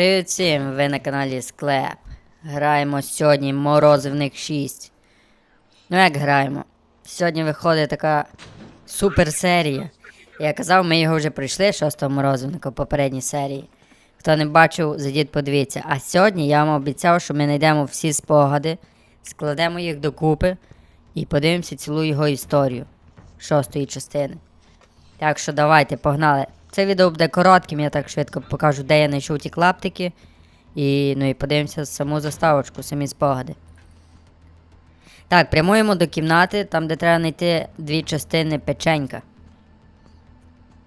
Привіт всім! Ви на каналі Склеп. Граємо сьогодні Морозивник 6. Ну як граємо? Сьогодні виходить така супер серія. Я казав, ми його вже пройшли, шостого морозивника в попередній серії. Хто не бачив, зайдіть подивіться. А сьогодні я вам обіцяв, що ми знайдемо всі спогади, складемо їх докупи і подивимося цілу його історію шостої частини. Так що давайте, погнали. Це відео буде коротким, я так швидко покажу, де я знайшов ті клаптики. І, ну і подивимося саму заставочку, самі спогади. Так, прямуємо до кімнати, там, де треба знайти дві частини печенька.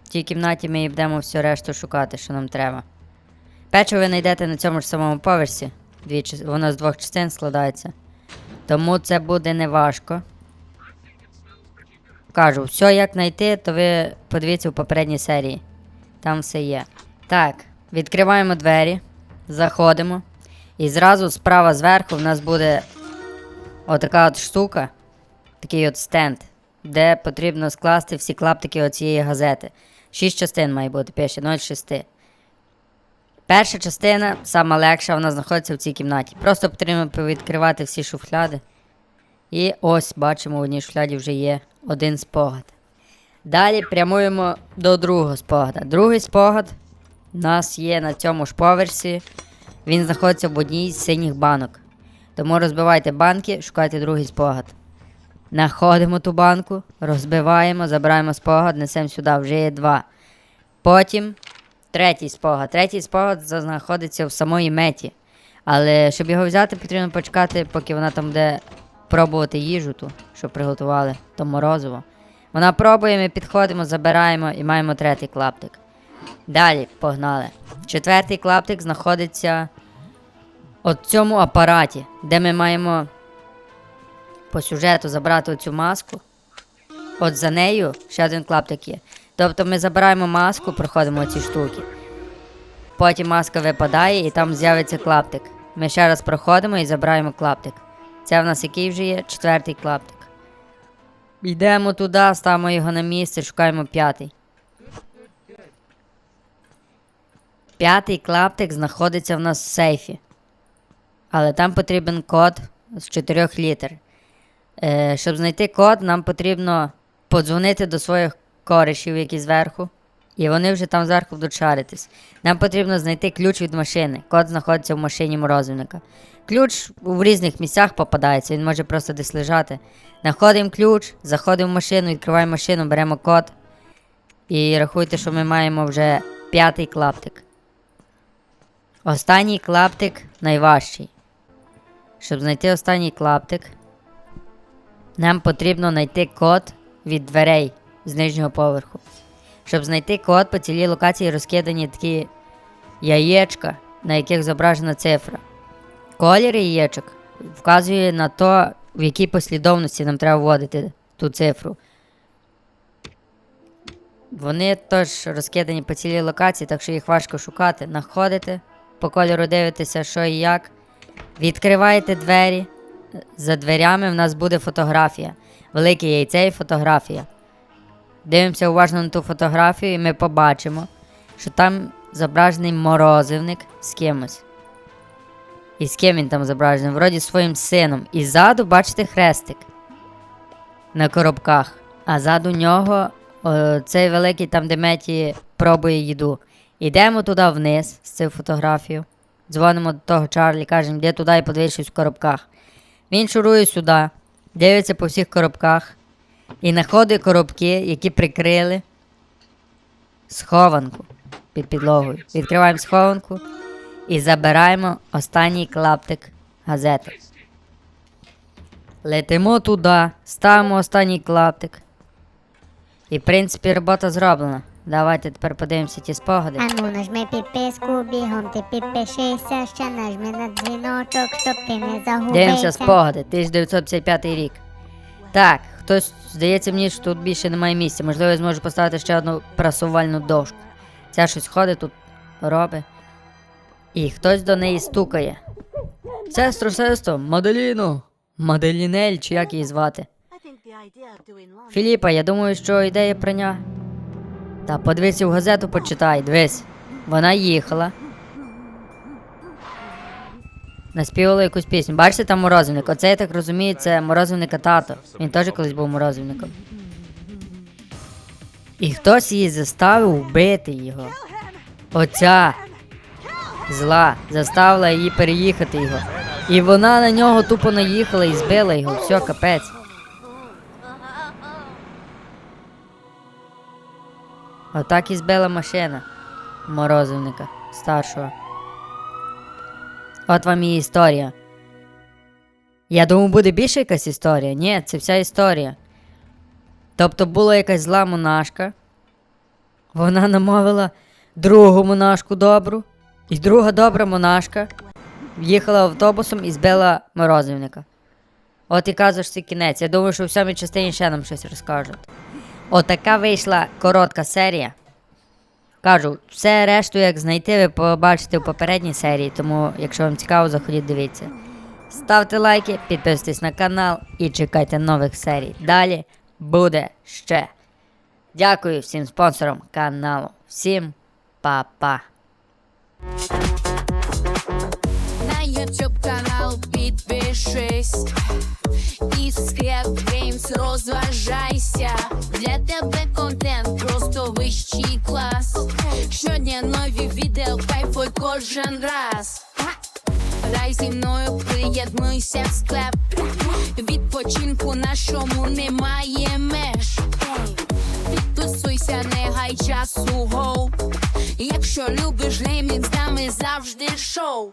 В тій кімнаті ми і будемо всю решту шукати, що нам треба. Печиво ви знайдете на цьому ж самому поверсі. Дві, воно з двох частин складається. Тому це буде неважко. Кажу, все як знайти, то ви подивіться в попередній серії. Там все є. Так, відкриваємо двері, заходимо. І зразу справа зверху в нас буде отака от штука, такий от стенд, де потрібно скласти всі клаптики оцієї газети. Шість частин має бути, пише 0,6. Перша частина, сама легша, вона знаходиться в цій кімнаті. Просто потрібно відкривати всі шуфляди. І ось бачимо, в одній шуфляді вже є один спогад. Далі прямуємо до другого спогада. Другий спогад у нас є на цьому ж поверсі. Він знаходиться в одній з синіх банок. Тому розбивайте банки, шукайте другий спогад. Находимо ту банку, розбиваємо, забираємо спогад, несемо сюди, вже є два. Потім третій спогад. Третій спогад знаходиться в самої меті. Але щоб його взяти, потрібно почекати, поки вона там буде пробувати їжу ту, що приготували, то морозиво. Вона пробує, ми підходимо, забираємо і маємо третій клаптик. Далі погнали. Четвертий клаптик знаходиться в цьому апараті, де ми маємо по сюжету забрати оцю маску. От за нею ще один клаптик є. Тобто ми забираємо маску, проходимо ці штуки. Потім маска випадає і там з'явиться клаптик. Ми ще раз проходимо і забираємо клаптик. Це в нас який вже є? Четвертий клаптик. Йдемо туди, ставимо його на місце, шукаємо п'ятий. П'ятий клаптик знаходиться в нас в сейфі. Але там потрібен код з 4 літер. Е, щоб знайти код, нам потрібно подзвонити до своїх коришів, які зверху. І вони вже там зверху будуть шаритись. Нам потрібно знайти ключ від машини. Код знаходиться в машині морозивника. Ключ в різних місцях попадається, він може просто десь лежати. Знаходимо ключ, заходимо в машину, відкриваємо машину, беремо код. І рахуйте, що ми маємо вже п'ятий клаптик. Останній клаптик найважчий. Щоб знайти останній клаптик, нам потрібно знайти код від дверей з нижнього поверху. Щоб знайти код, по цілій локації розкидані такі яєчка, на яких зображена цифра. Колір яєчок вказує на то, в якій послідовності нам треба вводити ту цифру. Вони теж розкидані по цілій локації, так що їх важко шукати. Находите, по кольору дивитеся, що і як. Відкриваєте двері. За дверями в нас буде фотографія. Велике яйце і фотографія. Дивимося уважно на ту фотографію, і ми побачимо, що там зображений морозивник з кимось. І з ким він там зображений? Вроді своїм сином. І ззаду, бачите, хрестик на коробках. А ззаду нього о, цей великий там, де Меті пробує їду. Йдемо туди вниз з цією фотографією. Дзвонимо до того Чарлі, кажемо, де туди і подивись в коробках. Він шурує сюди, дивиться по всіх коробках і знаходить коробки, які прикрили схованку під підлогою. Відкриваємо схованку і забираємо останній клаптик газети. Летимо туди, ставимо останній клаптик. І, в принципі, робота зроблена. Давайте тепер подивимося ті спогади. Ану, нажми підписку, бігом ти підпишися, ще нажми на дзвіночок, щоб ти не загубився. Дивимося спогади, 1955 рік. Так, хтось здається мені, що тут більше немає місця. Можливо, я зможу поставити ще одну прасувальну дошку. Ця щось ходить тут, робить. І хтось до неї стукає. Сестро, сестро, Маделіно. Маделінель, чи як її звати? Філіпа, я думаю, що ідея прання. Та подивися в газету, почитай, дивись. Вона їхала. Наспівали якусь пісню. Бачите, там морозивник. Оце я так розумію, це морозивника тато. Він теж колись був морозивником. І хтось її заставив вбити його. Оця зла заставила її переїхати його. І вона на нього тупо наїхала і збила його. Все, капець. Отак і збила машина морозивника старшого. От вам і історія. Я думав, буде більше якась історія. Ні, це вся історія. Тобто була якась зла монашка. Вона намовила другу монашку добру. І друга добра монашка в'їхала автобусом і збила морозивника. От і це кінець. Я думаю, що в сьомій частині ще нам щось розкажуть. Отака вийшла коротка серія. Кажу, все решту, як знайти, ви побачите в попередній серії, тому якщо вам цікаво, заходіть дивіться. Ставте лайки, підписуйтесь на канал і чекайте нових серій. Далі буде ще. Дякую всім спонсорам каналу. Всім па-па. На YouTube канал підпишись і Scrap Games розважайся. Для тебе контент просто вищий клас. Щодня нові відео, кайфуй кожен раз. Рай зі мною, приєднуйся в склеп. Відпочинку нашому немає меж. Підписуйся, не гай часу гоу. Якщо любиш геймінг, з нами завжди шоу.